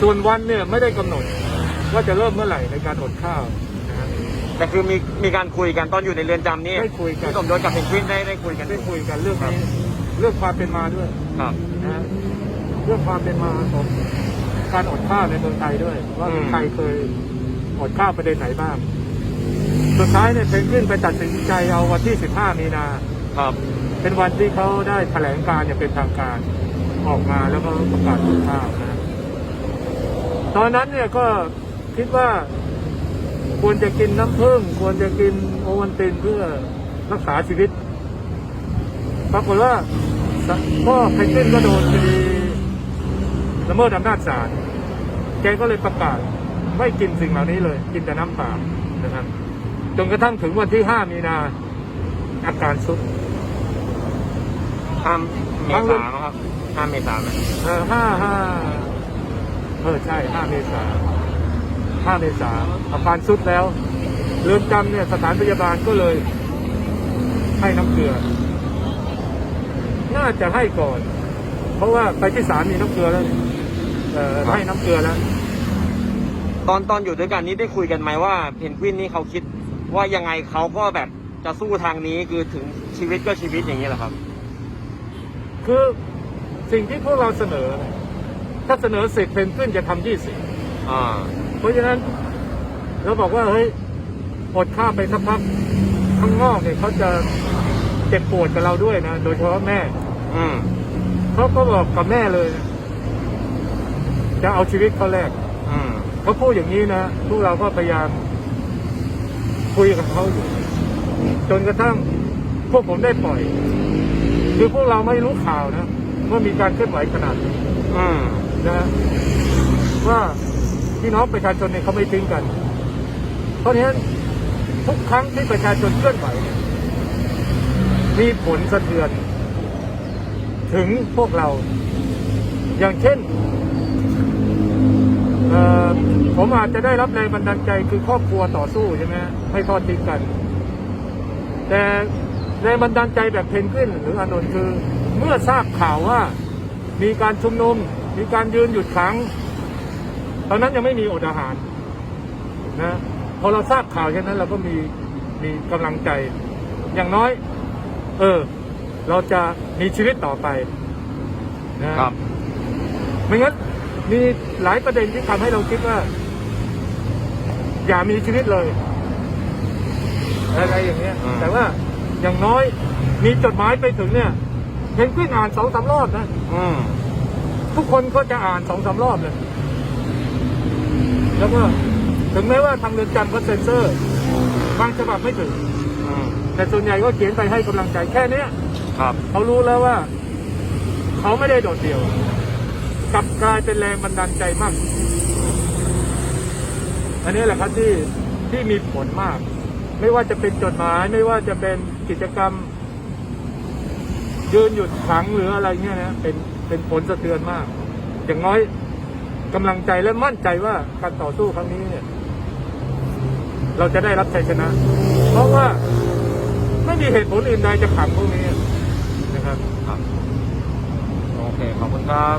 ส่วนวันเนี่ยไม่ได้กำหนดว่าจะเริ่มเมื่อไหร่ในการอดข้าวนะฮะ แต่คือมีมีการคุยกันตอนอยู่ในเรือนจำนี่ได้คุยกัน พี่สมยศกับเพนกวินได้ได้คุยกันได้คุยกันเรื่องนี้เรื่องความเป็นมาด้วยครับ นะฮะเรื่องความเป็นมาของการอดข้าวในเมืองไทยด้วย ว่าอืม ใครเคยอดข้าวประเด็นไหนบ้าง สุดท้ายเนี่ยเพนกวินไปตัดสินใจเอาวันที่ 15 มีนา ครับ เป็นวันที่เขาได้แถลงการอย่างเป็นทางการออกมาแล้วก็ประกาศอดข้าวนะ ตอนนั้นเนี่ยก็คิดว่าควรจะกินน้ำผึ้งควรจะกินโอวันตินเพื่อรักษาชีวิต ปรากฏว่าสพ่อเพนกวินก็โดนคดีละเมิดอำนาจศาลแกก็เลยประกาศไม่กินสิ่งเหล่านี้เลย กินแต่น้ำเปล่านะครับจนกระทั่งถึงวันที่ 5 มีนา อาการสุดห้ามเมษามั้งครับห้ามเมษาไหมเออห้าห้าเออใช่ห้าเมษาห้าเมษาอาการสุดแล้ว เรือนจำเนี่ยสถานพยาบาลก็เลย ให้น้ำเกลือ น่าจะให้ก่อน เพราะว่าไปที่ศาลมีน้ำเกลือแล้วนี่เออให้น้ำเกลือแล้ว ตอนตอนอยู่ด้วยกันนี้ได้คุยกันไหมว่า เพนกวินนี่เขาคิดว่ายังไงเขาก็แบบจะสู้ทางนี้คือถึงชีวิตก็ชีวิตอย่างนี้แหละครับ คือสิ่งที่พวกเราเสนอเนี่ย ถ้าเสนอสิบเพนกวินจะทำยี่สิบอ่าเพราะฉะนั้นเราบอกว่าเฮ้ยอดข้าวไปสักพักข้างนอกเนี่ยเขาจะเจ็บปวดกับเราด้วยนะ โดยเฉพาะแม่ อืมเขาก็บอกกับแม่เลยนะจะเอาชีวิตเขาแลกอืมเขาพูดอย่างนี้นะพวกเราก็พยายามคุยกับเขาอยู่ จนกระทั่งพวกผมได้ปล่อย คือพวกเราไม่รู้ข่าวนะว่ามีการเคลื่อนไหวขนาดนี้อืมนะฮะว่า พี่น้องประชาชนเนี่ยเขาไม่ทิ้งกัน เพราะฉะนั้นทุกครั้งที่ประชาชนเคลื่อนไหวมีผลสะเทือน ถึงพวกเรา อย่างเช่นผมอาจจะได้รับแรงบันดาลใจคือครอบครัวต่อสู้ใช่ไหมไม่ทอดทิ้งกัน แต่แรงบันดาลใจแบบเพนกวินหรืออานนท์คือ เมื่อทราบข่าวว่ามีการชุมนุม มีการยืนหยุดขัง ตอนนั้นยังไม่มีอดอาหารนะพอเราทราบข่าวแค่นั้นเราก็มีมีกำลังใจ อย่างน้อย เออ เราจะมีชีวิตต่อไปนะครับไม่งั้นมีหลายประเด็นที่ทำให้เราคิดว่า อย่ามีชีวิตเลย อะไรอย่างเงี้ยอืมแต่ว่าอย่างน้อยมีจดหมายไปถึงเนี่ยเพนกวินอ่านสองสามรอบนะอืมทุกคนก็จะอ่านสองสามรอบเลย แล้วก็ถึงแม้ว่าทางเรือนจำก็เซ็นเซอร์บางฉบับไม่ถึง อืมแต่ส่วนใหญ่ก็เขียนไปให้กำลังใจแค่เนี้ย ครับ เขารู้แล้วว่า เขาไม่ได้โดดเดี่ยวกลับกลายเป็นแรงบันดาลใจมาก อันนี้แหละครับที่ที่มีผลมาก ไม่ว่าจะเป็นจดหมาย ไม่ว่าจะเป็นกิจกรรม ยืนหยุดขังหรืออะไรเงี้ยนะเป็นเป็นผลสะเทือนมาก อย่างน้อย กำลังใจและมั่นใจว่าการต่อสู้ครั้งนี้เนี่ย เราจะได้รับชัยชนะ เพราะว่าไม่มีเหตุผลอื่นใดจะขังพวกนี้นะครับครับโอเค ขอบคุณครับ